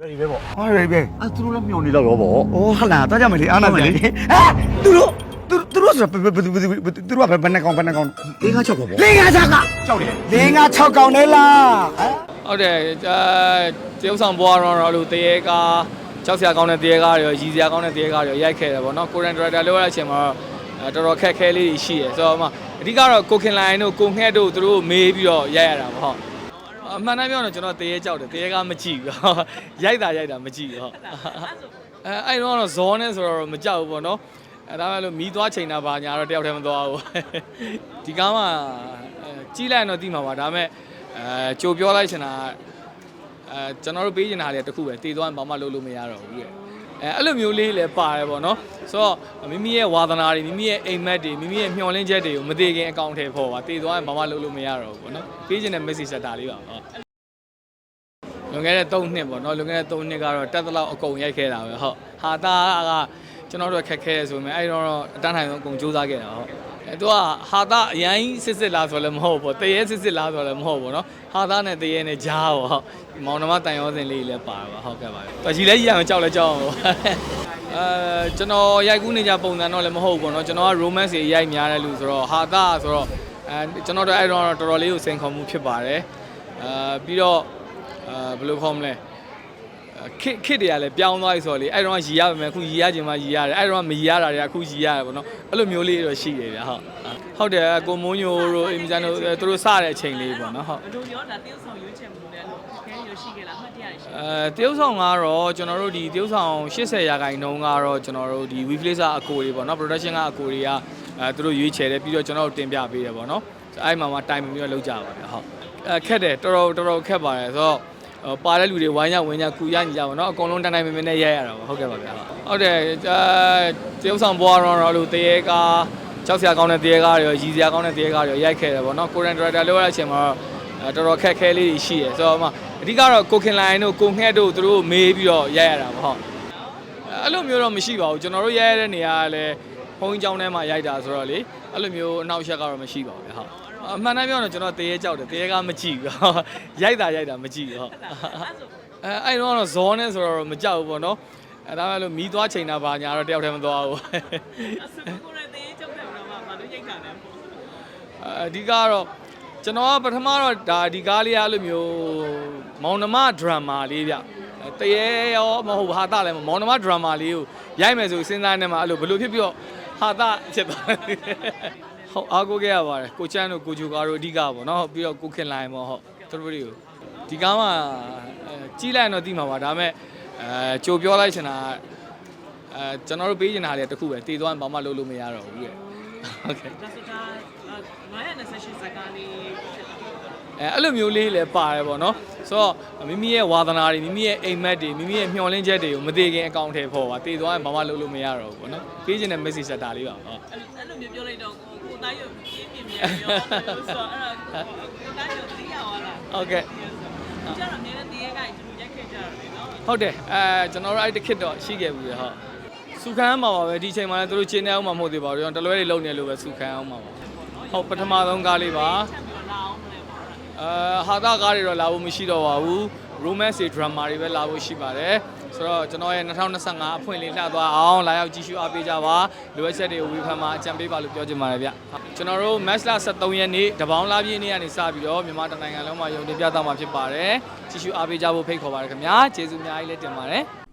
ready ပဲပေါ့ဟာရေပဲအဲသူတို့လည်းမျောနေတော့တော့ပေါ့။အော်ဟာလာတော့ကြမယ်လေအားနာကြလေ။ဟဲ့သူတို့သူသူတို့ဆိုဘယ်ဘယ်ဘယ်သူတို့ကဘယ်နှကောင်ဘယ်နှကောင်လေးငါးချက်ပေါ့ပေါ့လေးငါးချက်ကကြောက်တယ်လေးငါး6ကောင်နဲ့လားဟမ်ဟုတ်တယ်အဲတရုပ်ဆောင်ဘွားတော့တော့လို့တရေကားကြောက်စရာကောင်းတဲ့တရေကားတွေရောရည်စရာကောင်းတဲ့တရေကားတွေရောရိုက်ခဲ့တယ်ပေါ့နော်ကိုရန်ဒရိုက်တာလုပ်ရတဲ့အချိန်မှာတော့တော်တော်ခက်ခဲလေးရှိရယ်ဆိုတော့မှအဓိကတော့ကိုခင်လိုင်းတို့ကိုငှက်တို့သူတို့မေးပြီးတော့ရိုက်ရတာပေါ့ဟုတ် အမှန်တမ်းပြောရင်ကျွန်တော်တရေကြောက်တယ်တရေကားမကြည့်ဘူးရိုက်တာရိုက်တာမကြည့်ဘူးဟုတ်အဲအဲ့တော့တော့ဇောနဲ့ဆိုတော့မကြောက်ဘူးပေါ့နော်အဲဒါမှလို့မီးသွားချိန်တာပါညာတော့တယောက်တည်းမသွားဘူးဒီကားမှာကြီးလိုက်ရင်တော့သိမှာပါဒါပေမဲ့အဲကြိုပြောလိုက်ချင်တာကအဲကျွန်တော်တို့ပေးချင်တာလေးတစ်ခုပဲတည်သွားရင်ဘာမှလုပ်လို့မရတော့ဘူးတဲ့ အဲအဲ့လိုမျိုးလေးလည်းပါတယ်ပေါ့နော်ဆိုတော့မိမိရဲ့ဝါသနာတွေမိမိရဲ့အိမ်မက်တွေမိမိရဲ့မျှော်လင့်ချက်တွေကိုမသေးခင်အကောင့်ထဲပေါ်ပါတည်သွားရင်ဘာမှလုပ်လို့မရတော့ဘူးပေါ့နော်ပေးချင်တဲ့ message ဆက်တာလေးပါဟုတ်လွန်ခဲ့တဲ့3နှစ်ပေါ့နော်လွန်ခဲ့တဲ့3နှစ်ကတော့တက်သလောက်အကုန်ရိုက်ခဲ့တာပဲဟုတ်ဟာတာကကျွန်တော်တို့ခက်ခဲရဆိုပေမဲ့အဲ့တော့အတန်းထိုင်ဆုံးအကုန်စူးစမ်းခဲ့တာဟုတ် အဲသူကဟာတာအရင်စစ်စစ်လားဆိုလည်းမဟုတ်ဘူးပေါ့တရေစစ်စစ်လားဆိုလည်းမဟုတ်ဘူးเนาะဟာတာနဲ့တရေနဲ့ကြားပေါ့ဟုတ်မောင်နှမတန်ရောစင်လေးလည်းပါပါဟုတ်ကဲ့ပါတော်ကြီးလည်းရအောင်ကြောက်လည်းကြောက်အောင်အဲကျွန်တော်ရိုက်ကူးနေကြပုံစံတော့လည်းမဟုတ်ဘူးပေါ့เนาะကျွန်တော်က romance တွေရိုက်များတဲ့လူဆိုတော့ဟာတာဆိုတော့အဲကျွန်တော်တို့အဲ့တော့တော်တော်လေးကိုစိန်ခေါ်မှုဖြစ်ပါတယ်အဲပြီးတော့အဲဘယ်လိုခေါ်မလဲ ခစ်ခစ်တွေကလည်းပြောင်းသွားပြီဆိုတော့လေအဲ့တော့ရီရပါမယ်အခုရီရခြင်းမှရီရတယ်အဲ့တော့မရီရတာတွေကအခုရီရတယ်ပေါ့နော်အဲ့လိုမျိုးလေးတော့ရှိတယ်ဗျဟုတ်ဟုတ်တယ်ကိုမိုးညိုတို့အင်မဂျန်တို့သူတို့စတဲ့အချိန်လေးပေါ့နော်ဟုတ်ဘလို့ရောဒါတရုပ်ဆောင်ရွေးချယ်မှုလဲလို့ခဲရရှိခဲ့လားအမှတ်တရရှိအဲတရုပ်ဆောင်ကတော့ကျွန်တော်တို့ဒီတရုပ်ဆောင်80ရာခိုင်နှုန်းကတော့ကျွန်တော်တို့ဒီ Weeflaser အကိုတွေပေါ့နော် production ကအကိုတွေကအဲသူတို့ရွေးချယ်တယ်ပြီးတော့ကျွန်တော်တို့တင်ပြပေးတယ်ပေါ့နော်အဲ့မှာမှတိုင်ပင်ပြီးတော့လုပ်ကြပါတယ်ဟုတ်အဲခက်တယ်တော်တော်တော်တော်ခက်ပါတယ်ဆိုတော့ဟို ပါတဲ့လူတွေဝိုင်းရဝင်ကြကူရညီကြပါတော့အကုန်လုံးတန်းတိုင်းမင်းမင်းနဲ့ရိုက်ရတာပါဟုတ်ကဲ့ပါဗျာဟုတ်တယ်အဲတရုပ်ဆောင်ဘွားတော့တော့လို့တရေကားကြောက်စရာကောင်းတဲ့တရေကားတွေရောရည်စရာကောင်းတဲ့တရေကားတွေရောရိုက်ခဲ့တယ်ပေါ့နော်ကိုရန်ဒရိုက်တာလုပ်ရတဲ့အချိန်မှာတော့တော်တော်ခက်ခဲလေးရှိရယ်ဆိုတော့မှအဓိကတော့ကိုခင်လိုင်းတို့ကိုငှက်တို့သူတို့မေးပြီးတော့ရိုက်ရတာပေါ့ဟုတ်အဲ့လိုမျိုးတော့မရှိပါဘူးကျွန်တော်တို့ရိုက်ရတဲ့နေရာကလည်းဘုံကျောင်းထဲမှာရိုက်တာဆိုတော့လေအဲ့လိုမျိုးအနောက်ရက်ကတော့မရှိပါဘူးဗျဟုတ် အမှန်တမ်းပြောရင်ကျွန်တော်တရေကြောက်တယ်တရေကမကြည့်ဘူးဟုတ်ရိုက်တာရိုက်တာမကြည့်ဘူးဟုတ်အဲအဲ့တော့တော့ဇောနဲ့ဆိုတော့မကြောက်ဘူးပေါ့နော်အဲဒါမှလို့မီးသွားချိန်တာပါညာတော့တယောက်တည်းမသွားဘူးအစကိုရတဲ့ကြောက်တယ်တော့မှမလို့ရိတ်တာလဲပေါ့အဓိကတော့ကျွန်တော်ကပထမတော့ဒါဒီကားလေးအဲ့လိုမျိုးမောင်နှမဒရမာလေးဗျတရေရောမဟုတ်ဟာတာလည်းမမောင်နှမဒရမာလေးကိုရိုက်မယ်ဆိုစဉ်းစားနေမှာအဲ့လိုဘယ်လိုဖြစ်ပြီးတော့ဟာတာဖြစ်သွားတယ် ဟုတ်အားကိုးခဲ့ရပါတယ်ကိုချမ်းတို့ကိုဂျူကာတို့အဓိကပေါ့နော်ပြီးတော့ကိုခင်လိုင်းပေါ့ဟုတ်သူတို့တွေကိုဒီကားမှာအဲကြီးလိုက်ရင်တော့သိမှာပါဒါပေမဲ့အဲကြိုပြောလိုက်ချင်တာကအဲကျွန်တော်တို့ပေးချင်တာလေးတစ်ခုပဲတည်သွားရင်ဘာမှလုပ်လို့မရတော့ဘူးတဲ့ဟုတ်ကဲ့ဒါဆိုတာ928စကားလေးဖြစ်တာ အဲအဲ့လိုမျိုးလေးလည်းပါတယ်ပေါ့နော်ဆိုတော့မိမိရဲ့ဝါသနာတွေမိမိရဲ့အိမ်မက်တွေမိမိရဲ့မျှော်လင့်ချက်တွေကိုမသေးခင်အကောင့်ထဲပေါ်ပါတည်သွားရင်ဘာမှလုပ်လို့မရတော့ဘူးပေါ့နော်ပေးချင်တဲ့ message ဆက်တာလေးပါဟုတ်အဲ့လိုမျိုးပြောလိုက်တော့ကိုသားရုပ်ပြင်းပြင်းမြန်ပြောဆိုတော့အဲ့ဒါကိုသားရုပ်သိရသွားလားဟုတ်ကဲ့ကျတော့နေတဲ့တရေကတူတူရိုက်ခဲ့ကြတယ်နော်ဟုတ်တယ်အဲကျွန်တော်တို့အဲ့တစ်ခစ်တော့ရှိခဲ့ဘူးလေဟုတ်စုခန်းမှာပါပဲဒီချိန်မှာလည်းသူတို့ချင်းနေအောင်မှမဟုတ်သေးပါဘူးကျွန်တော်တလွဲတွေလုံနေလို့ပဲစုခန်းအောင်မှာပါဟုတ်ပထမဆုံးကားလေးပါ အဲဟာတာကားတွေတော့လာဖို့မရှိတော့ပါဘူး romance တွေ drama တွေပဲလာဖို့ရှိပါတယ်ဆိုတော့ကျွန်တော်ရဲ့2025အဖွင့်လေးလှသွားအောင်လာရောက်ကြည့်ရှုအားပေးကြပါလိုအပ်ချက်တွေကိုဝေဖန်မှာအကြံပေးပါလို့ပြောချင်ပါတယ်ဗျကျွန်တော်တို့ match လ73ရက်နေ့တပေါင်းလာပြည့်နေ့ကနေစပြီးတော့မြန်မာတိုင်းနိုင်ငံလုံးမှာယုံတင်ပြသမှာဖြစ်ပါတယ်ကြည့်ရှုအားပေးကြဖို့ဖိတ်ခေါ်ပါတယ်ခင်ဗျာကျေးဇူးအများကြီးလည်းတင်ပါတယ်